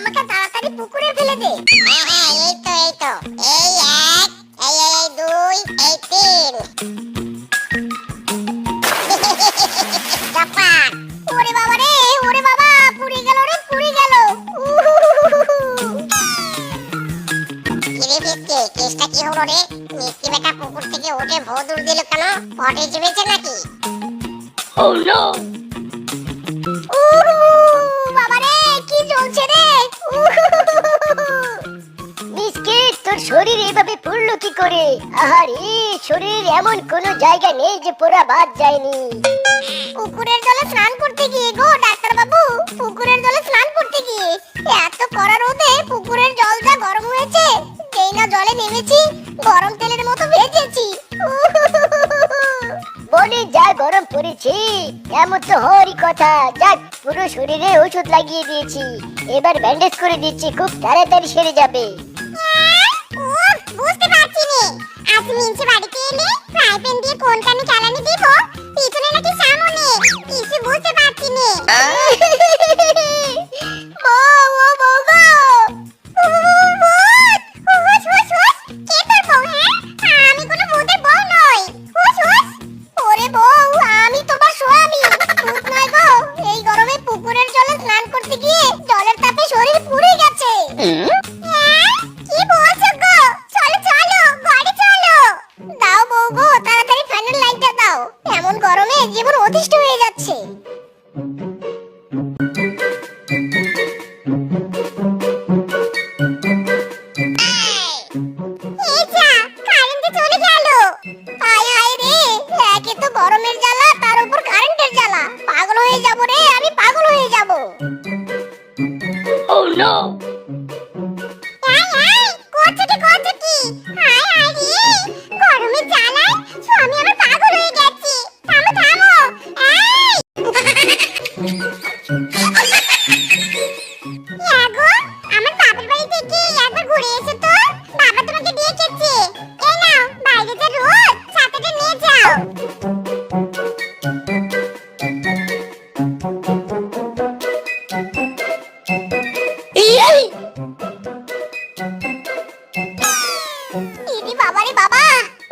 আমাকে তাড়াতাড়ি পুকুরে ফেলে দে। হ্যাঁ হ্যাঁ এই তো এই তো। এই এক এই এই, দুই এই তিন। চাপাক ওরে বাবা রে ওরে বাবা পুড়ে গেল রে পুড়ে গেল। কেসটা কি হলো রে? মিষ্টি বেটা পুকুর থেকে উঠে ভোদুর দিল কেন? পটে চেপেছে নাকি? উহু, তোর শরীর এভাবে পড়ল কি করে? আহারে শরীর এমন কোনো জায়গা নেই যে পোড়া বাদ যায়নি। পুকুরের জলে স্নান করতে গিয়ে গো ডাক্তার বাবু পুকুরের জলে স্নান করতে গিয়ে। এত কড়া রোদে পুকুরের জল যা গরম হয়েছে যেই না জলে নেমেছি গরম তেলের মতো ভেজেছি। বনে যা গরম পড়েছে এমন তো হরি কথা। যাক পুরো শরীরে ওষুধ লাগিয়ে দিয়েছি। এবার ব্যান্ডেজ করে দিচ্ছি খুব তাড়াতাড়ি সেরে যাবে। মিনছে বাড়িতে এলে ফ্রাই প্যান দিয়ে কোন কানে চালানি দিব। Bye.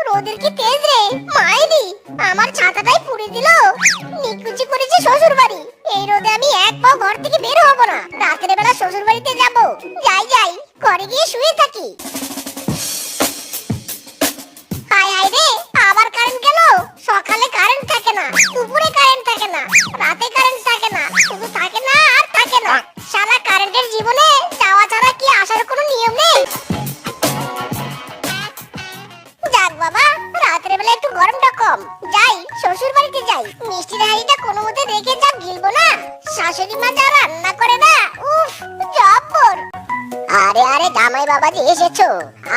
রোদের তেজ রে? মাইরি আমার ছাতাটাই পুড়ে দিল। নিকুচি করেছে শ্বশুর এই রোদে আমি এক পাও ঘর থেকে বের হব না। রাতের বেলা শ্বশুর বাড়িতে যাব। যাই যাই, ঘরে গিয়ে শুয়ে থাকি। দুপুরে কারেন্ট থাকে না, রাতে কারেন্ট থাকে না, শুধু থাকে না আর থাকে না। সারা কারেন্টের জীবনে যাওয়া ছাড়া কি আসার কোনো নিয়ম নেই? যাক বাবা, রাতের বেলা একটু গরমটা কম। যাই শ্বশুর বাড়িতে যাই। মিষ্টির হাড়িটা কোনো মতে রেখে যা গিলবো না। শাশুড়ি মা যা রান্না করে না, উফ জব্বর আরে আরে, জামাই বাবাজি এসেছ।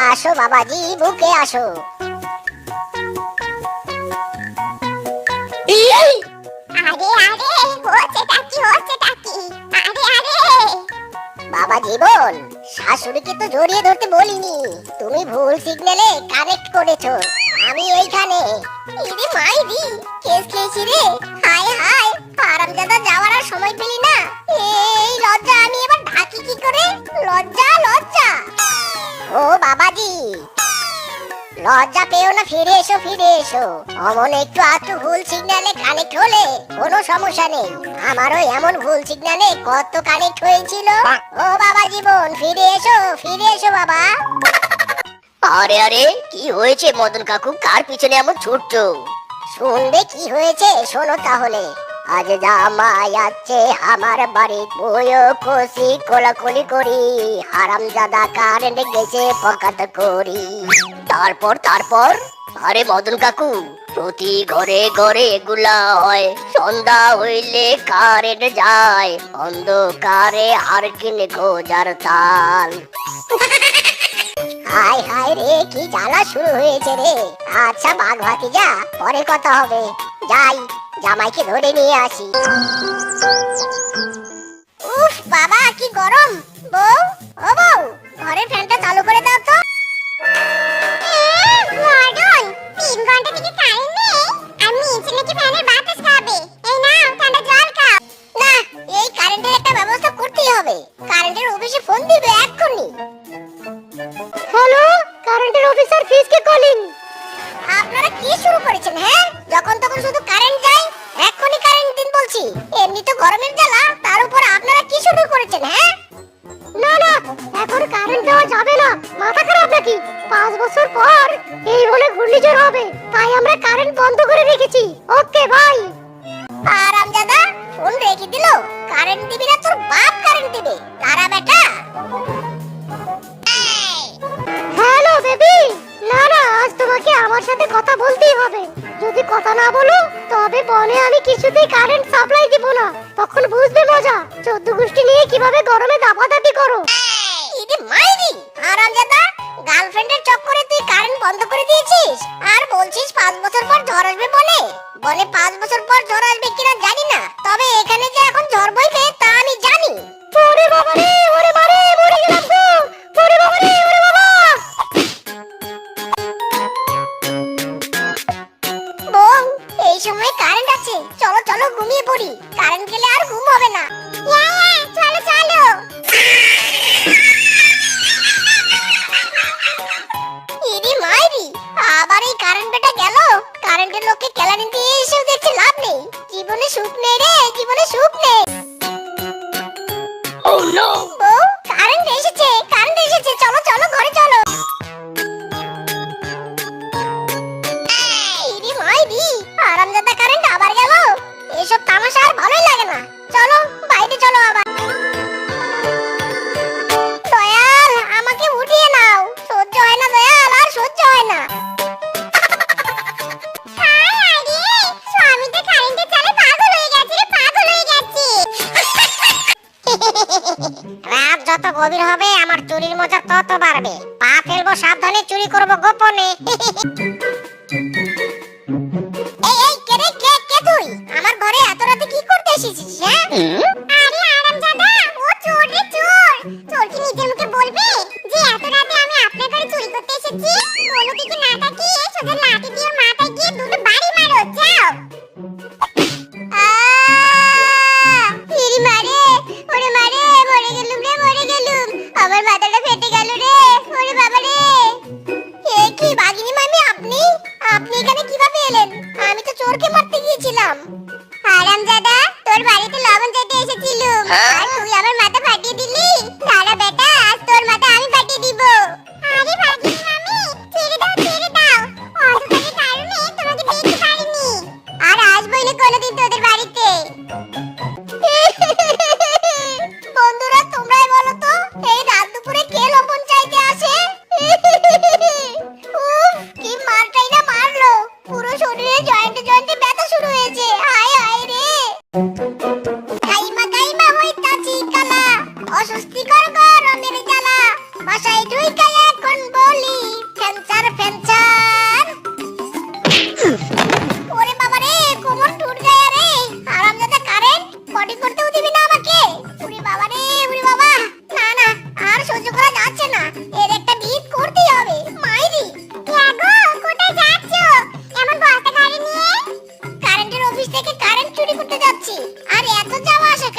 আসো বাবাজি, বুকে আসো। আরে আরে বাবা জীবন শাশুড়িকে তো জড়িয়ে ধরতে বলিনি। তুমি ভুল সিগন্যালে কানেক্ট করেছ। আমি এইখানে। ইরে মাইরি কেস খেয়েছি রে। হায় হায় আরামজাদা যাওয়ার আর সময় পেলি না। এই লজ্জা আমি এবার ঢাকি কি করে? লজ্জা লজ্জা। ও বাবাজি লজ্জা পেও না ফিরে এসো ফিরে এসো। অমন একটু আধটু ভুল সিগন্যালে কানেক্ট হলে কোনো সমস্যা নেই। আমারও এমন ভুল সিগন্যালে কত কানেক্ট হয়েছিল। ও বাবা জীবন ফিরে এসো ফিরে এসো বাবা। আরে আরে কি হয়েছে মদন কাকু? কার পিছনে এমন ছুটছো? শুনবে কি হয়েছে শোনো তাহলে। আজ জামাই আছে, আমার বাড়ি। বইও খুশি, কোলাকুলি করি। হারাম জাদা কারেন্ট গেছে পকাত করি। তারপর তারপর? আরে মদন কাকু, প্রতি ঘরে ঘরে এগুলা হয়। সন্ধ্যা হইলে কারেন্ট যায়, অন্ধকারে আর কিনে খোঁজার তাল। হায় হায় রে, কি জ্বালা শুরু হয়েছে রে। আচ্ছা বাঘ ভাতিজা, পরে কথা হবে। যাই। জামাইকে ধরে নিয়ে আসি। উফ বাবা কি গরম। বউ ও বউ ঘরের ফ্যানটা চালু করে দাও তো। কারেন্টের অফিসার ফিজকে কলিং আপনারা কি শুরু করেছেন হ্যাঁ? যখন তখন শুধু কারেন্ট থাকি পাঁচ বছর পর এই বলে ঘূর্ণিঝড় হবে। তাই আমরা কারেন্ট বন্ধ করে রেখেছি। ওকে ভাই আরাম দাদা ফোন রেখে দিল। কারেন্ট দিবি না তোর বাপ কারেন্ট দিবে। তারা বেটা। হ্যালো বেবি না না আজ তোমাকে আমার সাথে কথা বলতেই হবে। যদি কথা না বলো তবে বনে আমি কিছুতেই কারেন্ট সাপ্লাই দিব না। তখন বুঝবে মজা। চোদ্দ গোষ্ঠী নিয়ে কীভাবে গরমে দাপাদাপি করো। তামাশা ভালোই লাগে না। চলো, বাইরে চলো আবার। দয়াল, আমাকে উঠিয়ে নাও। সহ্য হয় না, দয়াল, আর সহ্য হয় না। রাত যত গভীর হবে, আমার চুরির মজা তত বাড়বে। পা ফেলব, সাবধানে চুরি করব গোপনে। Mm-hmm.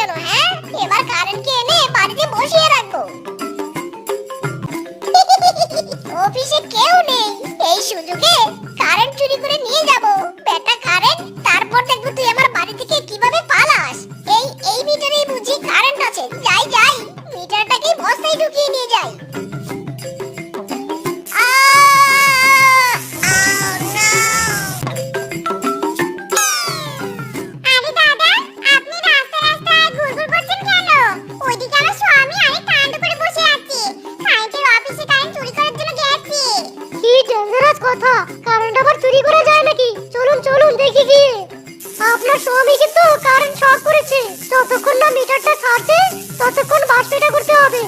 কেন হ্যাঁ? এবার কারেন্টকে এনে বাড়িতে বসিয়ে রাখব। অফিসে কেউ নেই। এই সুযোগে কারেন্ট চুরি করে নিয়ে যাব। বেটা কারেন্ট তারপর দেখব তুই আমার বাড়ি থেকে কীভাবে পালাস। এই এই মিটারে বুঝি কারেন্ট আছে। যাই যাই। মিটারটাকে বস্তায় ঢুকিয়ে নিয়ে যাই। কথা। কারেন্ট আবার চুরি করে যায় নাকি? চলুন চলুন, দেখি গিয়ে। আপনার স্বামী কিন্তু কারেন্ট শর্ট করেছে। যতক্ষণ না মিটারটা ছাড়ছে, ততক্ষণ বাস করতে হবে।